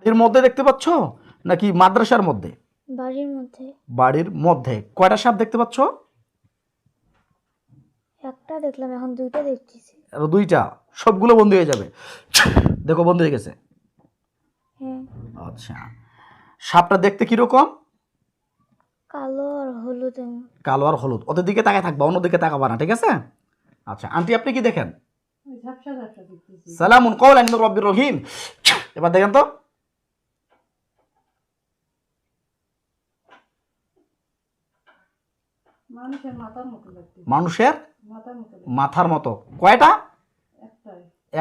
বাড়ির মধ্যে দেখতে পাচ্ছ? নাকি মাদ্রাসার মধ্যে? বাড়ির মধ্যে। বাড়ির মধ্যে। কয়টা সাপ দেখতে পাচ্ছ? একটা দেখলাম এখন দুইটা দেখতেছি। আর দুইটা। সবগুলো বন্ধ হয়ে যাবে। দেখো বন্ধ হয়ে গেছে। হ্যাঁ। আচ্ছা। সাপটা দেখতে কীরকম? কালো আর হলুদ। এমন। কালো আর হলুদ। ওদের দিকে তাকায় থাকবা অন্যদিকে তাকাবা না ঠিক আছে? আচ্ছা আন্টি আপনি কি দেখেন? সালামুন কওলান মির রব্বির রহিম। এবার দেখেন তো। মানুষের মাথার মতো কয়টা?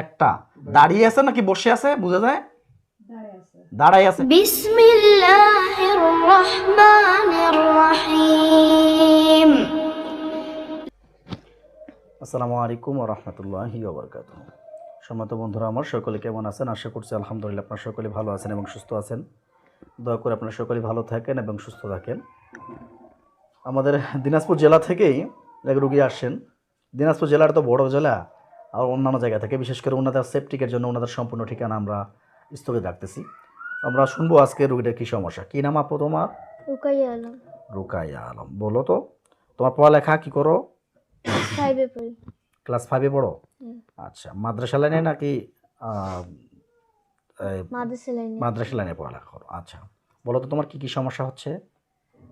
একটা। দাঁড়িয়ে আছে নাকি বসে আছে? বুঝা যায়? দাঁড়াই আছে। আসসালামু আলাইকুম রহমতুল্লাহি ওবরকাত সম্মত বন্ধুরা আমার সকলে কেমন আছেন? আশা করছি আলহামদুলিল্লাহ আপনার সকলে ভালো আছেন এবং সুস্থ আছেন। দয়া করে আপনার সকলে ভালো থাকেন এবং সুস্থ থাকেন। আমাদের দিনাজপুর জেলা থেকেই এক রুগী আসছেন। দিনাজপুর জেলার তো বড় জেলা আর অন্যান্য জায়গা থেকে বিশেষ করে ওনাদের সেফটিকের জন্য ওনাদের সম্পূর্ণ ঠিকানা আমরা স্থগিত রাখতেছি। আমরা শুনব আজকে রুগীটার কী সমস্যা। কী নাম আপু তোমার? রুকাইয়া আলম। রুকাইয়া আলম বলো তো তোমার পড়ালেখা কী করো? ফাইভে পড়ি। ক্লাস ফাইভে পড়ো? আচ্ছা মাদ্রাসা লাইনে নাকি মাদ্রাসা লাইনে পড়ালেখা করো? আচ্ছা বলো তো তোমার কি কি সমস্যা হচ্ছে?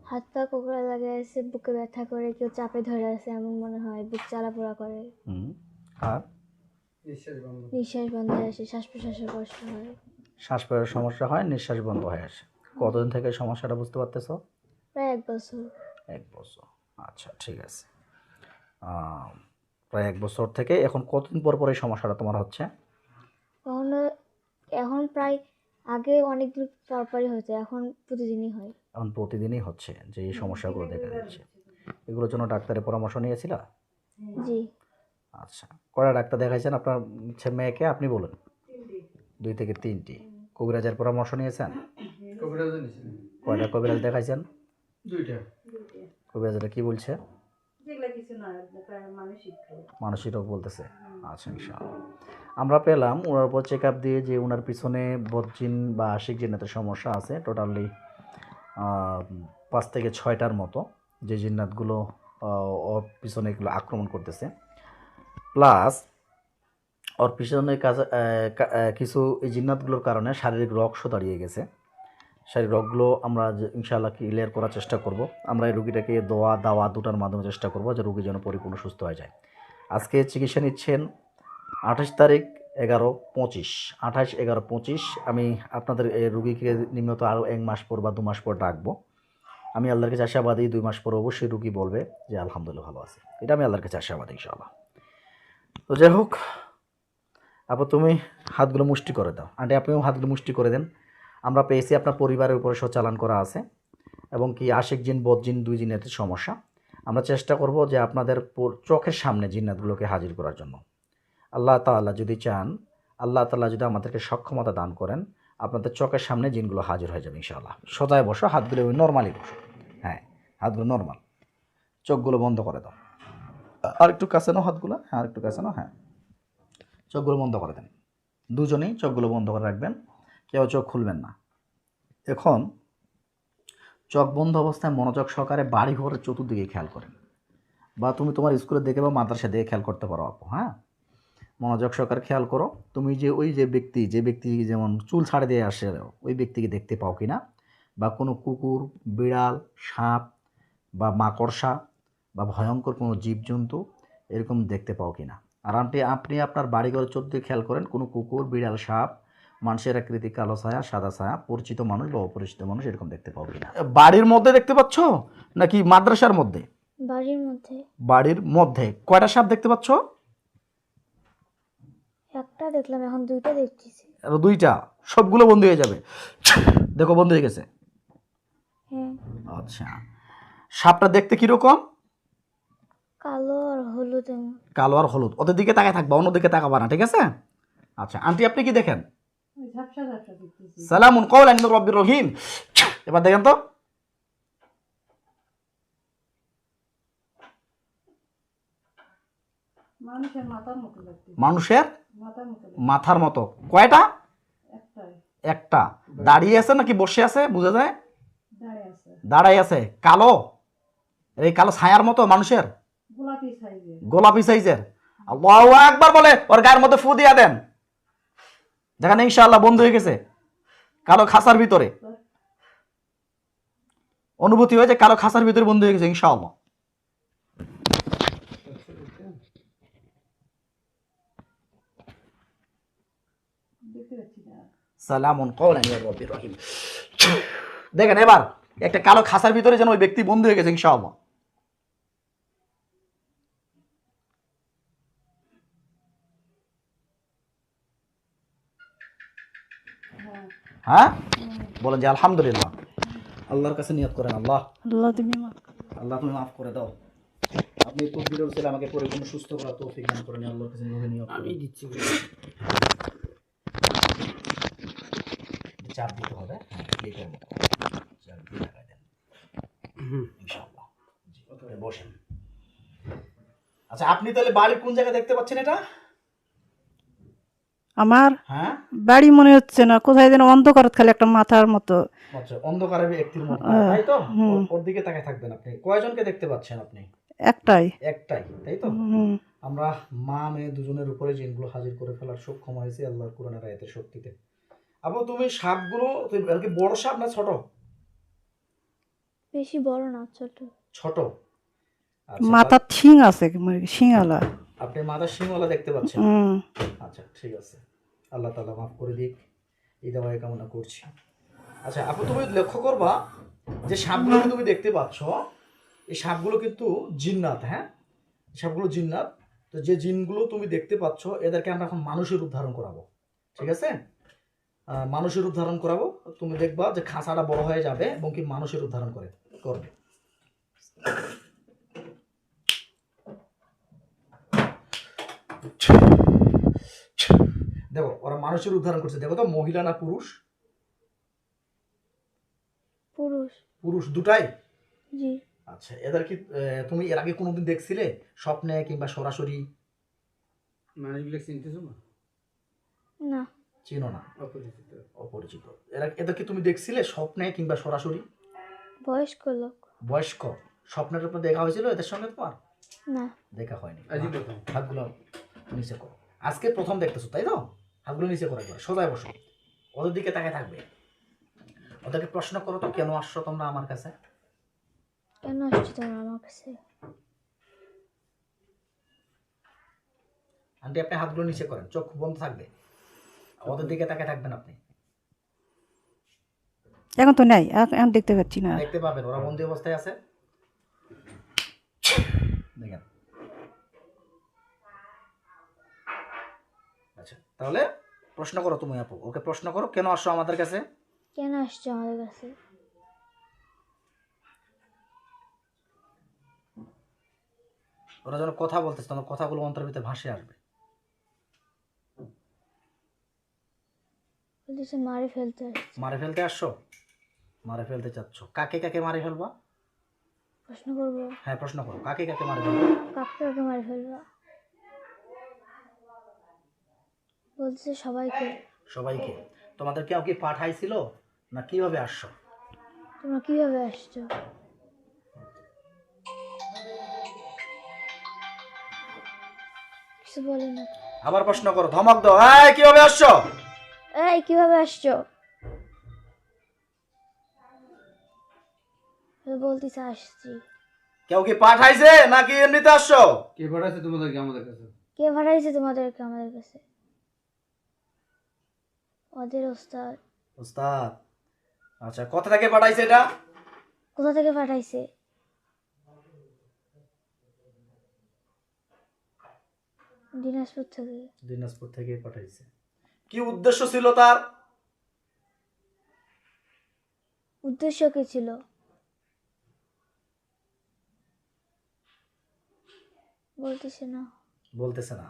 হাত পা কোকড়া লাগে আছে বুকে ব্যথা করে কেউ চাপে ধরে আছে এমন মনে হয় বুক চালা চালাপোড়া করে। হুম আর? নিঃশ্বাস বন্ধ। হয়ে আসে শ্বাস প্রশ্বাসের কষ্ট হয়। শ্বাস প্রশ্বাসের সমস্যা হয় নিঃশ্বাস বন্ধ হয়ে আসে। কতদিন থেকে সমস্যাটা বুঝতে পারতেছো? প্রায় এক বছর। এক বছর আচ্ছা ঠিক আছে। প্রায় এক বছর থেকে এখন কতদিন পর পর এই সমস্যাটা তোমার হচ্ছে? কখনো এখন প্রায় আগে অনেক দিন পর পরই হতো এখন প্রতিদিনই হয়। এখন প্রতিদিনই হচ্ছে যে এই সমস্যাগুলো দেখা দিচ্ছে। এগুলোর জন্য ডাক্তারের পরামর্শ নিয়েছিল? জি। আচ্ছা কয়টা ডাক্তার দেখাইছেন আপনার ছে- মেয়েকে? আপনি বলুন। দুই থেকে তিনটি। কবিরাজের পরামর্শ নিয়েছেন? কবিরাজ কয়টা কবিরাজ দেখাইছেন? দুইটা। কবিরাজরা কি বলছে যেগুলো কিছু না প্রায় মানসিক রোগ। বলতেছে। আচ্ছা ইনশাআল্লাহ। আমরা পেলাম ওনার উপর চেক আপ দিয়ে যে ওনার পিছনে বদজিন বা আশিক জিন্নাতের সমস্যা আছে টোটালি পাঁচ থেকে ছয়টার মতো যে জিন্নাতগুলো ওর পিছনে এগুলো আক্রমণ করতেছে। প্লাস ওর পিছনে কাজ আহ, কা- আহ, কিছু এই জিন্নাতগুলোর কারণে শারীরিক রক্ত দাঁড়িয়ে গেছে। শারীরিক রোগগুলো আমরা ইনশাআল্লাহ ক্লিয়ার করার চেষ্টা করব। আমরা এই রুগীটাকে দোয়া, দাওয়া দুটার মাধ্যমে চেষ্টা করব যে রুগী যেন পরিপূর্ণ সুস্থ হয়ে যায়। আজকে চিকিৎসা নিচ্ছেন আঠাশ তারিখ এগারো পঁচিশ। আঠাশ এগারো পঁচিশ, আমি আপনাদের এই রুগীকে নিম্নত আরও এক মাস পর বা দু মাস পর ডাকবো। আমি আল্লাহর কাছে আশাবাদী, দুই মাস পর অবশ্যই রুগী বলবে যে আলহামদুলিল্লাহ ভালো আছে। এটা আমি আল্লাহর কাছে আশাবাদী ইনশাআল্লাহ। তো যাই হোক, আপু তুমি হাতগুলো মুষ্টি করে দাও। আন্টি, আপনিও হাতগুলো মুষ্টি করে দেন। আমরা পেয়েছি আপনার পরিবারের উপরে সচালান করা আছে এবং কি আশিক জিন বদ জিন দুই জিনের সমস্যা। আমরা চেষ্টা করব যে আপনাদের চোখের সামনে জিন্নাতগুলোকে হাজির করার জন্য। আল্লাহ তাআলা যদি চান, আল্লাহ তাআলা যদি আমাদেরকে সক্ষমতা দান করেন, আপনাদের চোখের সামনে জিনগুলো হাজির হয়ে যাবে ইনশাআল্লাহ। সদায় বসো হাতগুলো নর্মালি বসো। হ্যাঁ হাতগুলো নর্মাল। চোখগুলো বন্ধ করে দাও। আর একটু কাছে নাও হাতগুলো। হ্যাঁ আর একটু কাছে নাও। হ্যাঁ। চোখগুলো বন্ধ করে দেন। দুজনেই চোখগুলো বন্ধ করে রাখবেন। কেউ চোখ খুলবেন না। এখন চোখ বন্ধ অবস্থায় মনোযোগ সহকারে বাড়ি ঘরের চতুর্দিকে খেয়াল করেন। বা তুমি তোমার স্কুলে দেখে বা মাদ্রাসা দিয়ে খেয়াল করতে পারো আপু হ্যাঁ? মনোযোগ সহকারে খেয়াল করো, তুমি যে ওই যে ব্যক্তি যে ব্যক্তি যেমন চুল ছাড়ে দিয়ে আসে, ওই ব্যক্তিকে দেখতে পাও কি না বা কোনো কুকুর, বিড়াল, সাপ বা মাকড়সা বা ভয়ঙ্কর কোনো জীবজন্তু এরকম দেখতে পাও কি না আর আপনি আপনি আপনার বাড়িঘরের চতুর্দিকে খেয়াল করেন, কোনো কুকুর, বিড়াল, সাপ মানুষের আকৃতি কালো ছায়া সাদা ছায়া পরিচিত মানুষ বা অপরিচিত মানুষ এরকম দেখতে পাবো কিনা বাড়ির মধ্যে দেখতে পাচ্ছ? নাকি মাদ্রাসার মধ্যে? বাড়ির মধ্যে। বাড়ির মধ্যে। কয়টা সাপ দেখতে পাচ্ছ? একটা দেখলাম এখন দুইটা দেখতেছি। আর দুইটা। সবগুলো বন্ধ হয়ে যাবে। দেখো বন্ধ হয়ে গেছে। হ্যাঁ। আচ্ছা। সাপটা দেখতে কীরকম? কালো আর হলুদ। কালো আর হলুদ। ওদের দিকে তাকায় থাকবা অন্যদিকে তাকাবা না ঠিক আছে? আচ্ছা আন্টি আপনি কি দেখেন? সালামুন কওলান মির রব্বির রহিম। এবার দেখেন তো। মানুষের মাথার মতো কয়টা? একটা। দাঁড়িয়ে আছে নাকি বসে আছে? বুঝা যায়? দাঁড়াই আছে। কালো? এই কালো ছায়ার মতো মানুষের? গোলাপি সাইজের। আল্লাহু একবার বলে ওর গায়ের মধ্যে ফু দিয়া দেন। যেখানে ইনশাআল্লাহ বন্ধ হয়ে গেছে, কালো খাসার ভিতরে। অনুভূতি হয়েছে কালো খাসার ভিতরে বন্ধ হয়ে গেছে, ইনশাআল্লাহ। দেখেন এবার, একটা কালো খাসার ভিতরে যেন ওই ব্যক্তি বন্ধ হয়ে গেছে, ইনশাআল্লাহ। হ্যাঁ? বলেন যে আলহামদুলিল্লাহ। আল্লাহর কাছে নিয়ত করেন আল্লাহ। আল্লাহ তুমি আল্লাহ তুমি মাফ করে দাও। আপনি তকবিরের ছিল আমাকে পরিপূর্ণ সুস্থ করা তৌফিক দান করেন আল্লাহর কাছে নিয়ত নিয়ত আমি দিচ্ছি। চাপ দিতে হবে হ্যাঁ মতো চাপ দিয়ে লাগাই দেন। ইনশাআল্লাহ। বসেন। আচ্ছা আপনি তাহলে বাড়ির কোন জায়গায় দেখতে পাচ্ছেন এটা? আমার হ্যাঁ? বাড়ি মনে হচ্ছে না কোথায় যেন অন্ধকার খালি একটা মাথার মতো। আচ্ছা অন্ধকারের ব্যক্তির মতো তাই তো? ওর- দিকে তাকায় থাকবেন আপনি। কয়জনকে দেখতে পাচ্ছেন আপনি? একটাই। একটাই তাই তো? আমরা মা মেয়ে দুজনের উপরে জিনগুলো হাজির করে ফেলার সক্ষম হয়েছি আল্লাহর কোরআনের আয়াতের শক্তিতে। আপু তুমি সাপগুলো তুমি আর কি বড় সাপ না ছোট? বেশি বড় না ছোট। ছোট। আচ্ছা, মাথার শিং আছে মানে শিঙালা। আপনি মাথার সিংওয়ালা দেখতে পাচ্ছেন? আচ্ছা ঠিক আছে। আল্লাহ তালা মাফ করে দিক। এই দাওয়াই কামনা করছি। আচ্ছা আপু তুমি লক্ষ্য করবা যে সাপগুলো তুমি দেখতে পাচ্ছ এই সাপগুলো কিন্তু জিন্নাত হ্যাঁ? সাপগুলো জিন্নাত। তো যে জিনগুলো তুমি দেখতে পাচ্ছ এদেরকে আমরা এখন মানুষের রূপ ধারণ করাবো। ঠিক আছে? মানুষের রূপ ধারণ করাবো। তুমি দেখবা যে খাঁচাটা বড় হয়ে যাবে এবং কি মানুষের রূপ ধারণ করে করবে। দেখো ওরা মানুষের উদাহরণ করছে। দেখো তো মহিলা না পুরুষ? পুরুষ। পুরুষ দুটাই? জি। আচ্ছা এদের কি তুমি এর আগে কোনোদিন দেখছিলে? স্বপ্নে কিংবা সরাসরি? মানুষগুলো চিনতেছো না? না। চিনো না? অপরিচিত। অপরিচিত। এরা এদের কি তুমি দেখছিলে? স্বপ্নে কিংবা সরাসরি? বয়স্ক লোক। বয়স্ক। স্বপ্নের উপর দেখা হয়েছিল? এদের সঙ্গে তোমার? না। দেখা হয়নি। আজই প্রথম হাতগুলো নিচে করো। আজকে প্রথম দেখতেছো তাই তো? হাতগুলো নিচে করে একবার সোজায় বসো। ওদের দিকে তাকায় থাকবে। ওদেরকে প্রশ্ন করো তো কেন আসছো তোমরা আমার কাছে? কেন আসছো তোমরা আমার কাছে? আন্টি আপনি হাতগুলো নিচে করেন চোখ বন্ধ থাকবে। ওদের দিকে তাকায় থাকবেন আপনি। এখন তো নেই এখন এখন দেখতে পাচ্ছি না। দেখতে পাবেন ওরা বন্দি অবস্থায় আছে। দেখেন আচ্ছা তাহলে প্রশ্ন করো তুমি আপু। ওকে প্রশ্ন করো কেন আসছো আমাদের কাছে? কেন আসছো আমাদের কাছে? ওরা যেন কথা বলতেছে তোমার কথাগুলো অন্তরের ভিতরে ভাসে আসবে। বলতেছে মারে ফেলতে আসছে। মারে ফেলতে আসছো? মারে ফেলতে চাচ্ছ। কাকে কাকে মারে ফেলবা? প্রশ্ন করব। হ্যাঁ প্রশ্ন করো। কাকে কাকে মারে ফেলবা? কাকে কাকে মারে ফেলবা? বলতেছে সবাইকে। সবাইকে। তোমাদের কেউ কি পাঠাইছিল? না কীভাবে আসছো? তোমরা কীভাবে আসছো? কিছু বলে না। আবার প্রশ্ন করো ধমক দাও। এই কীভাবে আসছো? এই কীভাবে আসছো? আসছি। কেউ কি পাঠাইছে? নাকি এমনিতে আসছো? কে পাঠাচ্ছে তোমাদেরকে আমাদের কাছে? কে পাঠাইছে তোমাদেরকে আমাদের কাছে? ওদের ওস্তাদ। উস্তাদ আচ্ছা কোথা থেকে পাঠাইছে এটা? কোথা থেকে পাঠাইছে? দিনাজপুর থেকে। দিনাজপুর থেকে পাঠাইছে। কি উদ্দেশ্য ছিল তার? উদ্দেশ্য কি ছিল? বলতেছে না। বলতেছে না।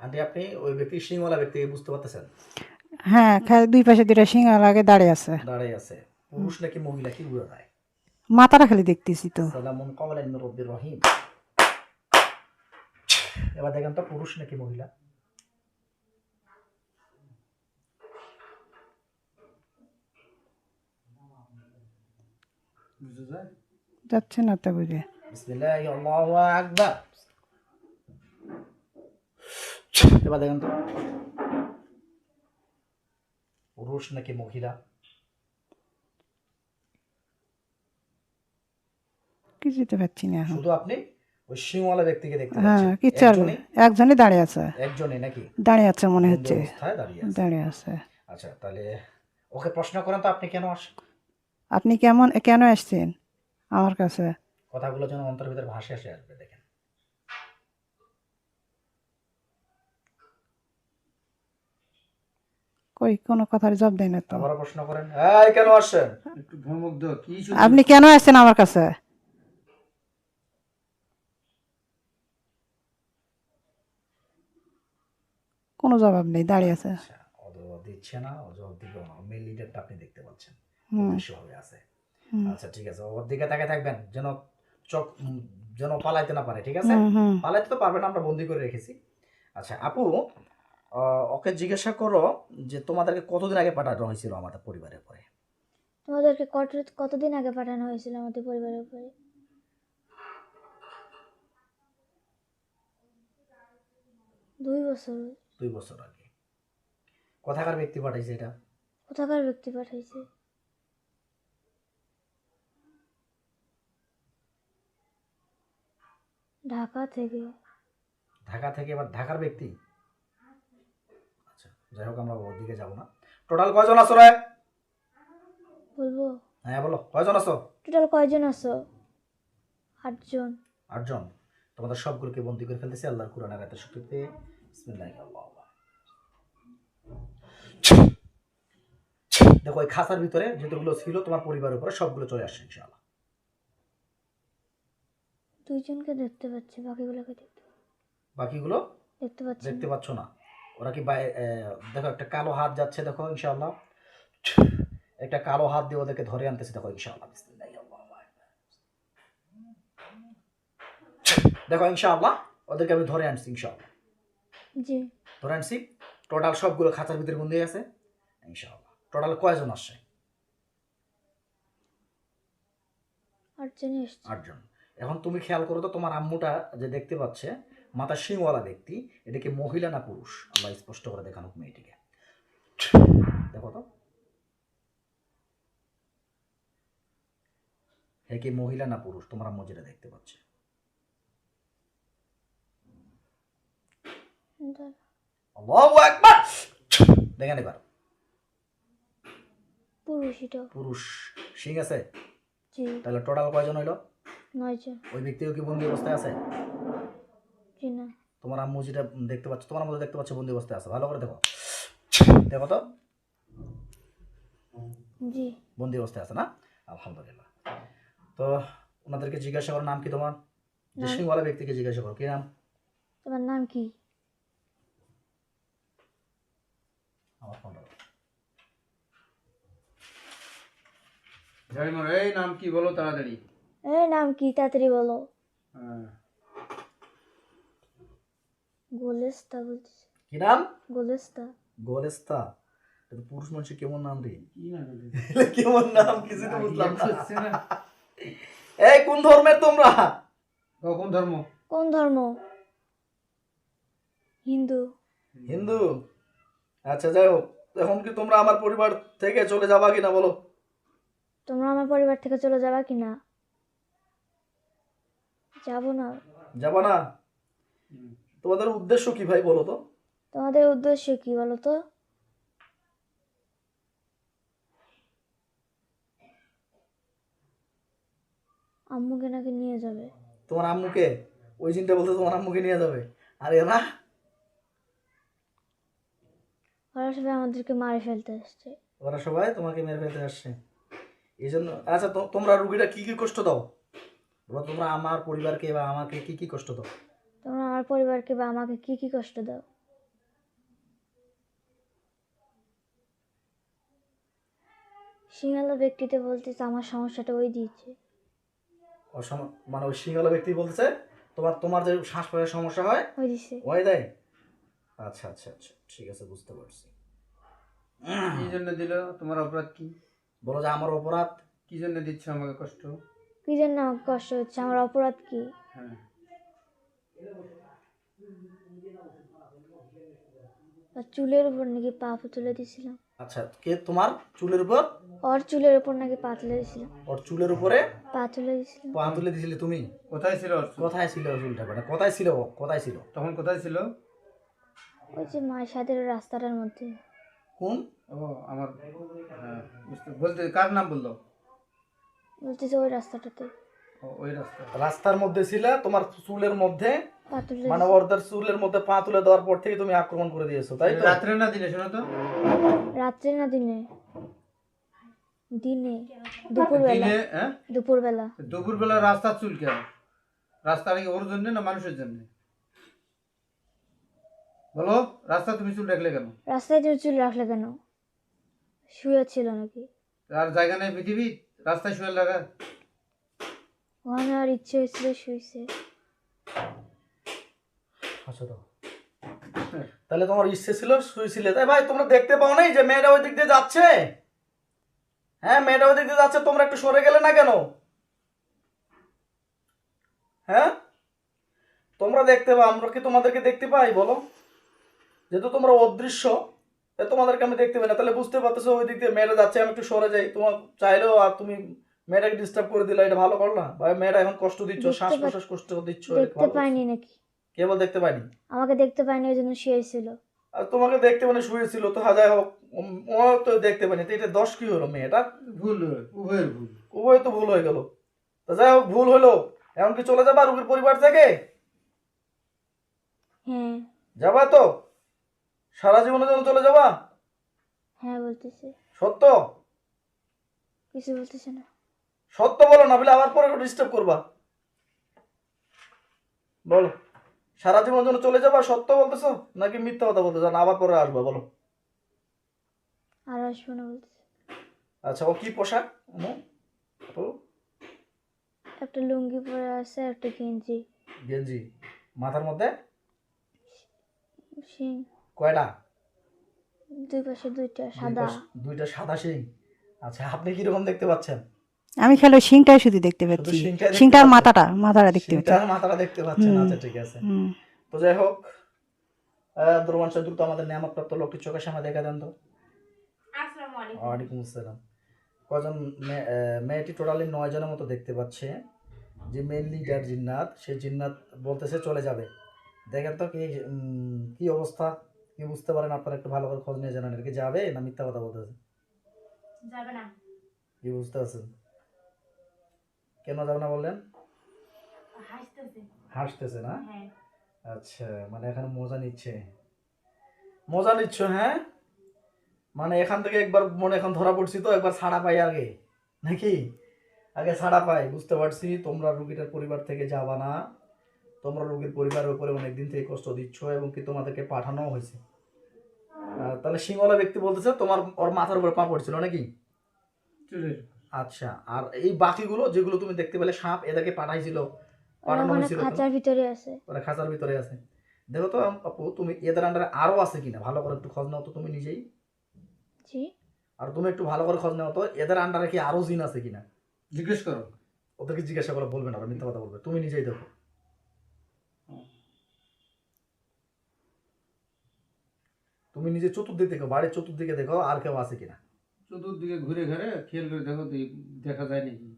আন্টি আপনি ওই ব্যক্তি সিংওয়ালা ব্যক্তিকে বুঝতে পারতেছেন? হ্যাঁ দুই পাশে দুইটা শিঙা লাগে দাঁড়িয়ে আছে। দাঁড়িয়ে আছে। পুরুষ নাকি মহিলা কি বুঝা যায়? মাথাটা খালি দেখতেছি তো। সালামুন কওলান মির রব্বির রহিম। এবার দেখেন তো পুরুষ নাকি মহিলা? যাচ্ছে না তা বুঝে। এবার দেখেন তো পুরুষ নাকি মহিলা? কিছুতে পাচ্ছি না এখন। শুধু আপনি? ওই সিংওয়ালা ব্যক্তিকে দেখতে হ্যাঁ পাচ্ছেন। কিচ্ছু আর একজনই? দাঁড়িয়ে আছে। একজনই নাকি? দাঁড়িয়ে আছে মনে হচ্ছে। দাঁড়িয়ে আছে। দাঁড়িয়ে আছে। আচ্ছা তাহলে ওকে প্রশ্ন করেন তো আপনি কেন আসেন? আপনি কেমন কেন আসছেন? আমার কাছে। কথাগুলো যেন অন্তর ভিতরে ভাসে আসে আসবে দেখেন। কই কোনো কথার জবাব দেয় না তো। আবারও প্রশ্ন করেন। এই কেন আসছেন? একটু ধমক দাও কি আপনি কেন আসছেন আমার কাছে? কোনো জবাব নেই দাঁড়িয়ে আছে। আচ্ছা দিচ্ছে না জবাব না। মেল লিডারটা আপনি দেখতে পাচ্ছেন। উদ্দেশ্যভাবে আছে। আচ্ছা ঠিক আছে। ওর দিকে তাকে থাকবেন যেন চোখ যেন পালাইতে না পারে ঠিক আছে? পালাইতে তো পারবে না আমরা বন্দি করে রেখেছি। আচ্ছা আপু ওকে জিজ্ঞাসা করো যে তোমাদেরকে কতদিন আগে পাঠানো হয়েছিল আমাদের পরিবারের পরে? তোমাদেরকে কত কতদিন আগে পাঠানো হয়েছিল আমাদের পরিবারের উপরে দুই বছর। দুই বছর আগে। কোথাকার ব্যক্তি পাঠাইছে এটা? কোথাকার ব্যক্তি পাঠাইছে? ঢাকা থেকে। ঢাকা থেকে এবার ঢাকার ব্যক্তি? যাই হোক আমরা ওর দিকে যাব না। টোটাল কয়জন আছো রে বলব? হ্যাঁ বলো। কয়জন আছো? টোটাল কয়জন আছো? আটজন। আটজন। তোমাদের সবগুলোকে বন্দি করে ফেলতেছি আল্লাহর কোরআন আয়াতের শক্তিতে। বিসমিল্লাহির রহমানির দেখো ওই খাসার ভিতরে যেগুলো ছিল তোমার পরিবারের উপরে সবগুলো চলে আসছে ইনশাআল্লাহ। দুইজনকে দেখতে পাচ্ছি বাকিগুলোকে দেখতে বাকিগুলো দেখতে পাচ্ছি। দেখতে। পাচ্ছ না। ওরা কি দেখো একটা কালো হাত যাচ্ছে দেখো ইনশাআল্লাহ। একটা কালো হাত দিয়ে ওদেরকে ধরে আনতেছে দেখো রহিম। দেখো ইনশাআল্লাহ ওদেরকে আমি ধরে আনছি ইনশাআল্লাহ। জি। ধরে আনছি। টোটাল সবগুলো খাঁচার ভিতরে বন্দি আছে ইনশাআল্লাহ। টোটাল কয়জন আসছে। আটজন। এখন তুমি খেয়াল করো তো তোমার আম্মুটা যে দেখতে পাচ্ছে মাথা শিংওয়ালা ব্যক্তি এটাকে মহিলা না পুরুষ? আল্লাহ স্পষ্ট করে দেখানো মেয়েটিকে দেখো তো। হে কি মহিলা না পুরুষ? তোমার যেটা দেখতে পাচ্ছে। দেখেন এবার। পুরুষ শিং আছে? তাহলে টোটাল কয়জন হইল? নয়জন। ওই ব্যক্তিও কি বন্দি অবস্থায় আছে? তোমার আম্মু যেটা দেখতে পাচ্ছ তোমার আম্মু দেখতে পাচ্ছ বন্দি অবস্থায় আছে। ভালো করে দেখো। দেখো তো। জি। বন্দি অবস্থায় আছে না? আলহামদুলিল্লাহ। তো ওনাদেরকে জিজ্ঞাসা করো নাম কি তোমার? সিংওয়ালা ব্যক্তিকে জিজ্ঞাসা করো কি নাম? তোমার নাম কি? আমার ফোনটা এই নাম কি বলো তাড়াতাড়ি। এই নাম কি? তাড়াতাড়ি বলো। হ্যাঁ। গোলেস্তা বলতেছে। কি নাম? গোলেস্তা। গোলেস্তা। এটা পুরুষ মানুষের কেমন নাম রে? কেমন নাম? কিছু তো বুঝলাম না। এই কোন ধর্মের তোমরা? কখন ধর্ম? কোন ধর্ম? হিন্দু। হিন্দু? আচ্ছা যাই হোক। এখন কি তোমরা আমার পরিবার থেকে চলে যাবা কিনা বলো? তোমরা আমার পরিবার থেকে চলে যাবা কি না যাব না। যাবা না? তোমাদের উদ্দেশ্য কি ভাই বলো তো? তোমাদের উদ্দেশ্য কি বলো তো? আম্মুকে নাকি নিয়ে যাবে। তোমার আম্মুকে? ওই চিন্তা বলতে তোমার আম্মুকে নিয়ে যাবে। আর এরা ওরা সবাই আমাদেরকে মারে ফেলতে আসছে। ওরা সবাই তোমাকে মেরে ফেলতে আসছে। এই জন্য আচ্ছা তো তোমরা রুগীরা কি কি কষ্ট দাও? তোমরা আমার পরিবারকে বা আমাকে কি কি কষ্ট দাও? তোমরা আমার পরিবারকে বা আমাকে কি কি কষ্ট দাও? সিঙ্গালা ব্যক্তিতে বলতেছে আমার সমস্যাটা ওই দিয়েছে। অসম- মানে ওই সিঙ্গলা ব্যক্তি বলতেছে তোমার তোমার যে শ্বাস প্রশ্বাসের সমস্যা হয় ওই দিছে ওই দেয়? আচ্ছা আচ্ছা আচ্ছা ঠিক আছে বুঝতে পারছি। এই জন্য দিল? তোমার অপরাধ কি? বলো যে আমার অপরাধ। কি জন্য দিচ্ছ আমাকে কষ্ট? কি জন্য আমাকে কষ্ট হচ্ছে? আমার অপরাধ কি? হ্যাঁ। চুলের উপর নাকি পা তুলে দিয়েছিলাম। আচ্ছা কে তোমার চুলের উপর? ওর চুলের উপর নাকি পা তুলে দিয়েছিলাম। ওর চুলের উপরে? পা তুলে দিয়েছিলাম। পা তুলে দিছিলে তুমি? কোথায় ছিল কোথায় ছিল চুলটা? মানে কোথায় ছিল কোথায় ছিল? তখন কোথায় ছিল? ওই যে মায়ের সাথে রাস্তাটার মধ্যে। কোন? ও আমার হ্যাঁ, বলতে কার নাম বলল? বলতেছে ওই রাস্তাটাতে। ওই রাস্তা রাস্তার মধ্যে ছিল তোমার চুলের মধ্যে মানে ওদের চুলের মধ্যে পা তুলে দেওয়ার পর থেকে তুমি আক্রমণ করে দিয়েছ তাই তো? রাত্রে না দিনে শোনো তো। রাত্রে না দিনে? দিনে। দুপুরবেলা। দিনে হ্যাঁ? দুপুরবেলা। দুপুরবেলা রাস্তার চুল কেন? রাস্তা নাকি ওর জন্য না মানুষের জন্য? বলো রাস্তা তুমি চুল রাখলে কেন? রাস্তায় তুমি চুল রাখলে কেন? শুয়ে ছিল নাকি? আর জায়গা নেই পৃথিবী রাস্তায় শুয়ে লাগা। আর ইচ্ছে হয়েছিল শুয়েছে আচ্ছা তাহলে তোমার ইচ্ছে ছিল শুয়েছিলে তাই ভাই, তোমরা দেখতে পাও নাই যে মেয়েটা ওই দিক দিয়ে যাচ্ছে? হ্যাঁ মেয়েটা ওই দিক দিয়ে যাচ্ছে, তোমরা একটু সরে গেলে না কেন? হ্যাঁ? তোমরা দেখতে পাও, আমরা কি তোমাদেরকে দেখতে পাই, বলো? যেহেতু তোমরা অদৃশ্য তোমাদেরকে আমি দেখতে পাই না। তাহলে বুঝতে পারতেছো ওই দিক দিয়ে মেয়েটা যাচ্ছে, আমি একটু সরে যাই। তোমার চাইলেও আর তুমি মেয়েটাকে ডিস্টার্ব করে দিলা এটা ভালো করলা? ভাই মেয়েটা এখন কষ্ট দিচ্ছ শ্বাস প্রশ্বাস কষ্ট দিচ্ছ দেখতে পাইনি নাকি? কেবল দেখতে পাইনি? আমাকে দেখতে পাইনি ওই জন্য শুয়েছিল আর তোমাকে দেখতে মানে শুয়েছিল তো হাজার হোক ও তো দেখতে পাইনি তো এটা দশ কি হলো মেয়েটা ভুল উভয়ের ভুল। উভয় তো ভুল হয়ে গেল। তো যাই হোক ভুল হলো। এখন কি চলে যাবা রুগীর পরিবার থেকে? হ্যাঁ। যাবা তো? সারা জীবনের জন্য চলে যাবা? হ্যাঁ বলতেছে। সত্য? কিছু বলতেছে না। সত্য বলো না বলে আবার পরে ডিস্টার্ব করবা। বলো সারা জীবনের জন্য চলে যাবা সত্য বলতেছো নাকি মিথ্যা কথা বলতেছো? না আবার পরে আসবা বলো। আর আসব না বলতেছে আচ্ছা ও কি পোশাক? ও একটা লুঙ্গি পরে আছে একটা গেঞ্জি। গেঞ্জি। মাথার মধ্যে? শিং। কয়টা? দুই পাশে দুইটা সাদা। দুইটা সাদা শিং। আচ্ছা আপনি কীরকম দেখতে পাচ্ছেন? আমি খেলো শিংটাই শুধু দেখতে পাচ্ছি। শিংটার মাথাটা মাথাটা দেখতে পাচ্ছি। মাথাটা দেখতে পাচ্ছেন। আচ্ছা ঠিক আছে। তো যাই হোক আহ, দ্রোমান সাহেব দ্রুত আমাদের নিয়ামতপ্রাপ্ত লোকটি চোখের সামনে দেখা দেন তো। ওয়ালাইকুম আসসালাম। কজন মেয়েটি টোটালি নয় জনের মতো দেখতে পাচ্ছে। যে মেন লিডার জিন্নাত সে জিন্নাত বলতেছে চলে যাবে। দেখেন তো কি কি অবস্থা কি বুঝতে পারেন আপনারা একটু ভালো করে খোঁজ নিয়ে জানান আর কি যাবে না মিথ্যা কথা বলতেছে? যাবে না। কি বুঝতে পারছেন কেন যাবে না বললেন? হাসতেছে। হাসতেছে না? হ্যাঁ। আচ্ছা মানে এখানে মজা নিচ্ছে। মজা নিচ্ছ হ্যাঁ? মানে এখান থেকে একবার মনে এখন ধরা পড়ছি তো একবার ছাড়া পাই আগে। নাকি? আগে ছাড়া পাই বুঝতে পারছি। তোমরা রুগীটার পরিবার থেকে যাবা না। তোমরা রুগীর পরিবারের উপরে অনেকদিন থেকে কষ্ট দিচ্ছ এবং কি তোমাদেরকে পাঠানো হয়েছে। তাহলে সিংহলা ব্যক্তি বলতেছে তোমার ওর মাথার উপরে পা পড়ছিল নাকি? আচ্ছা আর এই বাকিগুলো যেগুলো তুমি দেখতে পেলে সাপ এদেরকে পাঠাইছিল পাঠানো হয়েছিল খাঁচার ভিতরে আছে। ওরা খাঁচার ভিতরে আছে। দেখো তো আপু তুমি এদের আন্ডারে আরও আছে কিনা? ভালো করে একটু খোঁজ নাও তো তুমি নিজেই। জি। আর তুমি একটু ভালো করে খোঁজ নাও তো এদের আন্ডারে কি আরও জিন আছে কিনা? জিজ্ঞেস করো। ওদেরকে জিজ্ঞাসা করে বলবে না ওরা মিথ্যা কথা বলবে। তুমি নিজেই দেখো। তুমি নিজে চতুর্দিকে দেখো বাড়ির চতুর্দিকে দেখো আর কেউ আছে কিনা? চতুর্দিকে ঘুরে ঘুরে খেয়াল করে দেখো তো দেখা যায় নাকি?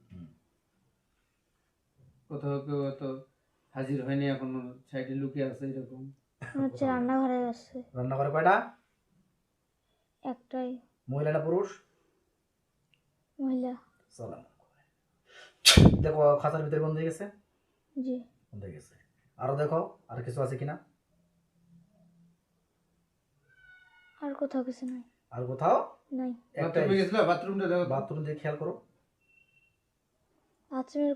কোথাও কেউ তো হাজির হয়নি এখনও সাইডে লুকিয়ে আছে এরকম। হচ্ছে রান্নাঘরে আছে। রান্নাঘরে কয়টা? একটাই। মহিলা না পুরুষ? মহিলা। সালাম দেখো খাঁচার ভিতরে বন্ধ হয়ে গেছে? জি। বন্ধ হয়ে গেছে। আরও দেখো আর কিছু আছে কিনা? আর কোথাও কিছু নাই। আর কোথাও? নাই। বাথরুমে গেছিল? বাথরুমটা দেখো। বাথরুম দিয়ে খেয়াল করো।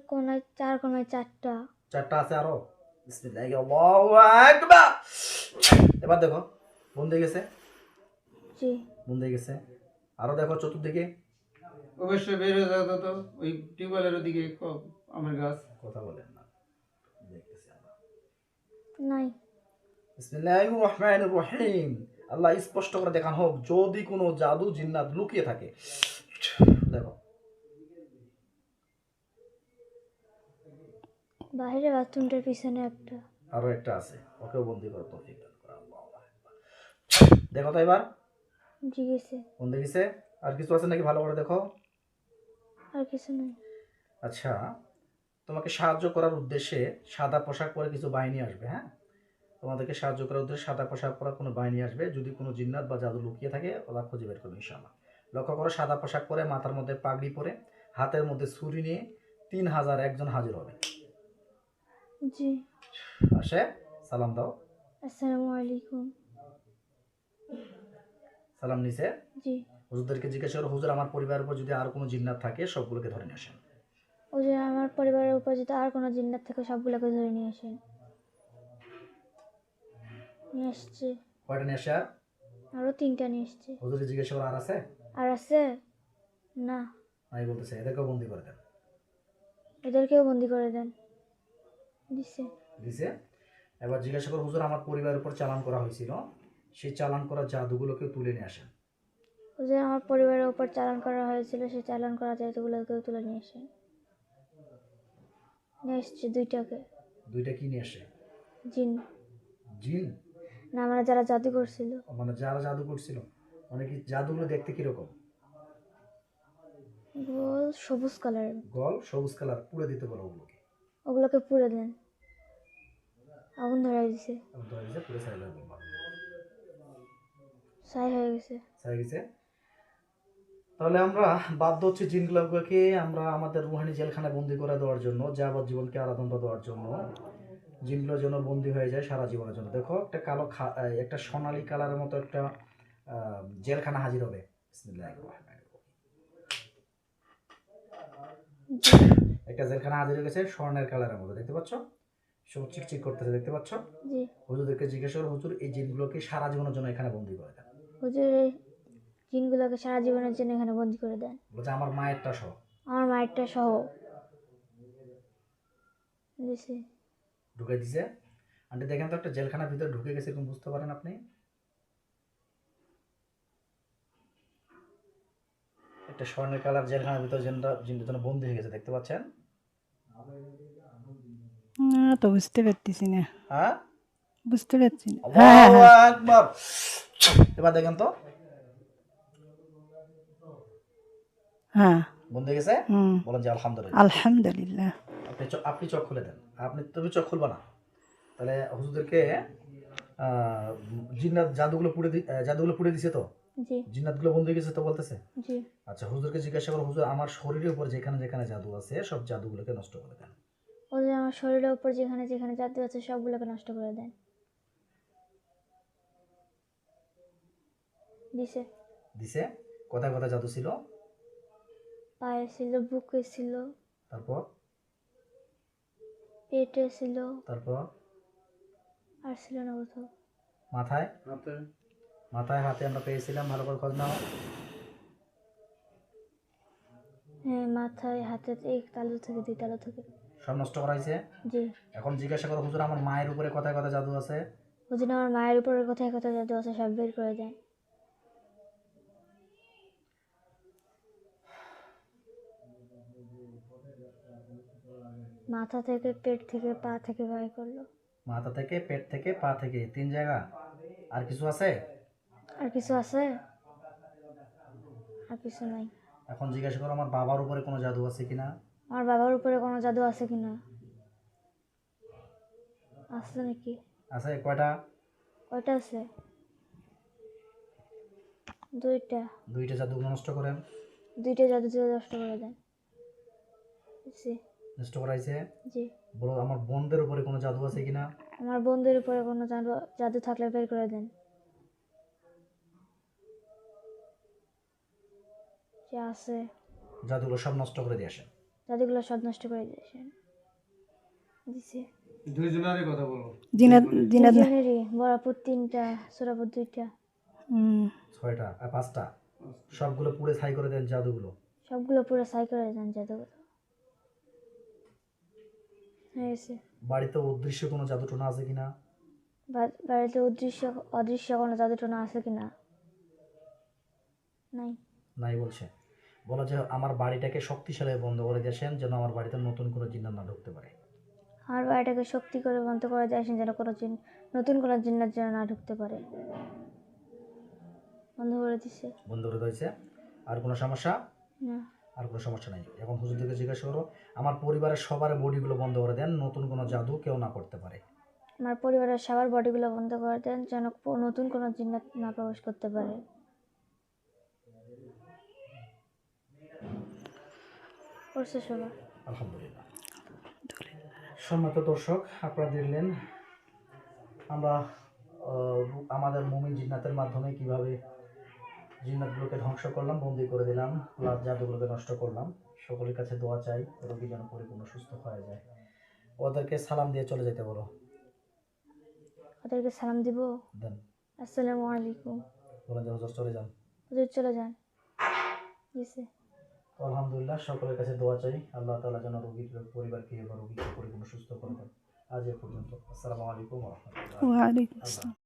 কোনায় চার কোনায় চারটা। চারটা আছে আরও। বিসমিল্লাহ আল্লাহু আকবার! এবার দেখো বন্ধ হয়ে গেছে? জি। বন্ধ হয়ে গেছে? আরও দেখো চতুর্দিকে। অবশ্যই বের হয়ে যাও তো তো। ওই টিউবওয়েলের ওদিকে ক- আমের গাছ। কথা বলেন না। দেখতেছি আমরা। নাই। বিসমিল্লাহির রহমানির রহিম আল্লাহ স্পষ্ট করে দেখান হোক যদি কোনো জাদু জিন্নাত লুকিয়ে থাকে। দেখো। বাইরে বাথরুমটার পিছনে একটা। আরও একটা আছে। ওকেও বন্দি করো তৌফিক দেখো তো এবার। জি গেছে বন্দি গেছে আর কিছু আছে নাকি ভালো করে দেখো? আর কিছু নেই। আচ্ছা তোমাকে সাহায্য করার উদ্দেশ্যে সাদা পোশাক পরে কিছু বাহিনী আসবে হ্যাঁ? তোমাদেরকে সাহায্য করার উদ্দেশ্যে সাদা পোশাক পরা কোনো বাহিনী আসবে। যদি কোনো জিন্নাত বা জাদু লুকিয়ে থাকে ওরা খুঁজে বের করবে ইনশাআল্লাহ। লক্ষ্য করো সাদা পোশাক পরে মাথার মধ্যে পাগড়ি পরে হাতের মধ্যে ছুরি নিয়ে তিন হাজার একজন হাজির হবে। জি। আসে সালাম দাও। আসসালামু আলাইকুম। সালাম নিচে জি। হুজুরদেরকে জিজ্ঞাসা করো হুজুর আমার পরিবারের উপর যদি আর কোনো জিন্নাত থাকে সবগুলোকে ধরে নিয়ে আসেন। যে আমার পরিবারের উপর যদি আর কোনো জিন্নাত থেকে সবগুলোকে ধরে নিয়ে আসেন। নিয়ে আসছে কয়টা নিয়ে আসে আর? তিনটা নিয়ে এসছে। হুজুরকে জিজ্ঞাসা করো আর আছে? আর আছে? না। আমি বলতেছে এদেরকেও বন্দি করে দেন। এদেরকেও বন্দি করে দেন। দিছে। দিছে? এবার জিজ্ঞাসা করো হুজুর আমার পরিবারের উপর চালান করা হয়েছিল। সেই চালান করা জাদুগুলোকে তুলে নিয়ে আসেন। যে আমার পরিবারের উপর চালান করা হয়েছিল সেই চালান করা দায়িত্বগুলোকেও তুলে নিয়ে আসেন। নিয়ে এসছে দুইটাকে। দুইটা কি নিয়ে আসে? জিন। জিন? না আমরা যারা জাদু করছিল মানে যারা জাদু করছিল মানে কি জাদুগুলো দেখতে কীরকম? গোল সবুজ কালারের গল সবুজ কালার পুড়ে দিতে বলো ওগুলোকে। ওগুলোকে পুড়ে দেন। আগুন ধরাই দিছে। আমি ধরে দিয়েছে পুড়ে সাইড হয়ে বলবা ছাই হয়ে গেছে। সাই গেছে। তাহলে আমরা বাধ্য হচ্ছে জিনগুলোকে আমরা আমাদের রুহানি জেলখানায় বন্দি করে দেওয়ার জন্য যাবত জীবনকে আরাধন দেওয়ার জন্য। জিনগুলোর জন্য বন্দি হয়ে যায় সারা জীবনের জন্য। দেখো একটা কালো একটা সোনালী কালারের মতো একটা জেলখানা হাজির হবে। একটা জেলখানা হাজির হয়ে গেছে স্বর্ণের কালারের মতো দেখতে পাচ্ছ? সব চিকচিক করতেছে দেখতে পাচ্ছ? হুজুরদেরকে জিজ্ঞাসা করো হুজুর এই জিনগুলোকে সারা জীবনের জন্য এখানে বন্দি করে দেন। হুজুর এই জিনগুলোকে সারা জীবনের জন্য এখানে বন্দি করে দেন। বলছে আমার মায়েরটা সহ। আমার মায়েরটা সহ। দিছে ঢুকে দিছে। আন্টি দেখেন তো একটা জেলখানার ভিতরে ঢুকে গেছে এরকম বুঝতে পারেন আপনি? একটা স্বর্ণের কালার জেলখানার ভিতরে জিনটা যেন বন্দি হয়ে গেছে দেখতে পাচ্ছেন? না তো বুঝতে পারতেছি না। হ্যাঁ? বুঝতে পারছি না। হ্যাঁ হ্যাঁ আল্লাহু হ্যাঁ। আকবার! এবার দেখেন তো। হ্যাঁ। হয়ে গেছে? বলেন যে আলহামদুলিল্লাহ। আলহামদুলিল্লাহ। আপনি আপনি চোখ খুলে দেন। আপনি তুমি চোখ খুলবা না। তাহলে হুজুরদেরকে জিন্নাত জাদুগুলো পুড়ে জাদুগুলো পুড়ে দিছে তো? জি। জিন্নাতগুলো বন্ধ হয়ে গেছে তো বলতেছে? জি। আচ্ছা হুজুরকে জিজ্ঞাসা করো হুজুর আমার শরীরের উপর যেখানে যেখানে জাদু আছে সব জাদুগুলোকে নষ্ট করে দেন। ওই আমার শরীরের উপর যেখানে যেখানে জাদু আছে সবগুলোকে নষ্ট করে দেন। দিছে। দিছে? কোথায় কোথায় জাদু ছিল? পায়ে ছিল বুকে ছিল। তারপর? পেটে ছিল তারপর? আর ছিল না কোথাও মাথায় মাথায় হাতে আমরা পেয়েছিলাম ভালো করে খোঁজ নাও। হ্যাঁ মাথায় হাতে এই তালু থেকে দুই তালু থেকে। সব নষ্ট করা হয়েছে জি। এখন জিজ্ঞাসা করো হুজুর আমার মায়ের উপরে কথায় কোথায় জাদু আছে? ওই জন্য আমার মায়ের উপরে কোথায় কোথায় জাদু আছে সব বের করে দেন মাথা থেকে পেট থেকে পা থেকে বাই করল। মাথা থেকে পেট থেকে পা থেকে তিন জায়গা। আর কিছু আছে? আর কিছু আছে? আর কিছু নাই। এখন জিজ্ঞাসা করো আমার বাবার উপরে কোনো জাদু আছে কিনা? আমার বাবার উপরে কোনো জাদু আছে কিনা? আছে নাকি? আছে কয়টা? কয়টা আছে? দুইটা। দুইটা জাদুগুলো নষ্ট করেন। দুইটা জাদু নষ্ট করে দেন। জি। নষ্ট করাইছে জি। বলো আমার বোনদের উপরে কোনো জাদু আছে কিনা? আমার বন্ধুর উপরে কোনো জাদু জাদু থাকলে বের করে দেন। যে আছে। জাদুগুলো সব নষ্ট করে দিয়ে আসেন। জাদুগুলো সব নষ্ট করে দিছে। দুইজনারই কথা বলো জিনাত দুজনেরই বরাপুর তিনটা সোরাপুর দুইটা। হুম। ছয়টা আর পাঁচটা? সবগুলো পুড়ে ছাই করে দেন জাদুগুলো। সবগুলো পুরো সাই করে দেন জাদুগুলো। বাড়িতে অদৃশ্য কোনো জাদু টোনা আছে কিনা? বাড়িতে অদৃশ্য অদৃশ্য কোনো জাদু টোনা আছে কি না নাই। নাই বলছে। বলো যে আমার বাড়িটাকে শক্তিশালী বন্ধ করে দিয়েছেন যেন আমার বাড়িতে নতুন কোনো জিন্নাত না ঢুকতে পারে। আমার বাড়িটাকে শক্তি করে বন্ধ করে দেয় যেন কোনো জিন নতুন কোনো জিন্নাত যেন না ঢুকতে পারে। বন্ধ করে দিছে। বন্ধ করে দিয়েছে। আর কোনো সমস্যা? না। আর কোনো সমস্যা নাই। এখন হুজুরদেরকে জিজ্ঞাসা করো আমার পরিবারের সবার বডিগুলো বন্ধ করে দেন নতুন কোনো জাদু কেউ না করতে পারে। আমার পরিবারের সবার বডিগুলো বন্ধ করে দেন যেন নতুন কোনো জিন্নাত না প্রবেশ করতে পারে। করছে সবার। আলহামদুলিল্লাহ। সম্মানিত দর্শক আপনারা দেখলেন আমরা আমাদের মুমিন জিন্নাতের মাধ্যমে কীভাবে জিন্নাতগুলোকে ধ্বংস করলাম বন্দি করে দিলাম প্লাস জাদুগুলোকে নষ্ট করলাম। সকলের কাছে দোয়া চাই রোগী যেন পরিপূর্ণ সুস্থ হয়ে যায়। ওদেরকে সালাম দিয়ে চলে যেতে বলো। ওদেরকে সালাম দিব? দেন। আসসালামু আলাইকুম। বলেন যে হুজুর চলে যান। ওদের চলে যান। তো আলহামদুলিল্লাহ সকলের কাছে দোয়া চাই আল্লাহ তালা যেন রোগীর পরিবারকে এবং রোগীকে পরিপূর্ণ সুস্থ করে দেন। আজ এ পর্যন্ত। আসসালামু আলাইকুম রহমতুল্লাহ। ওয়ালাইকুম আসসালাম।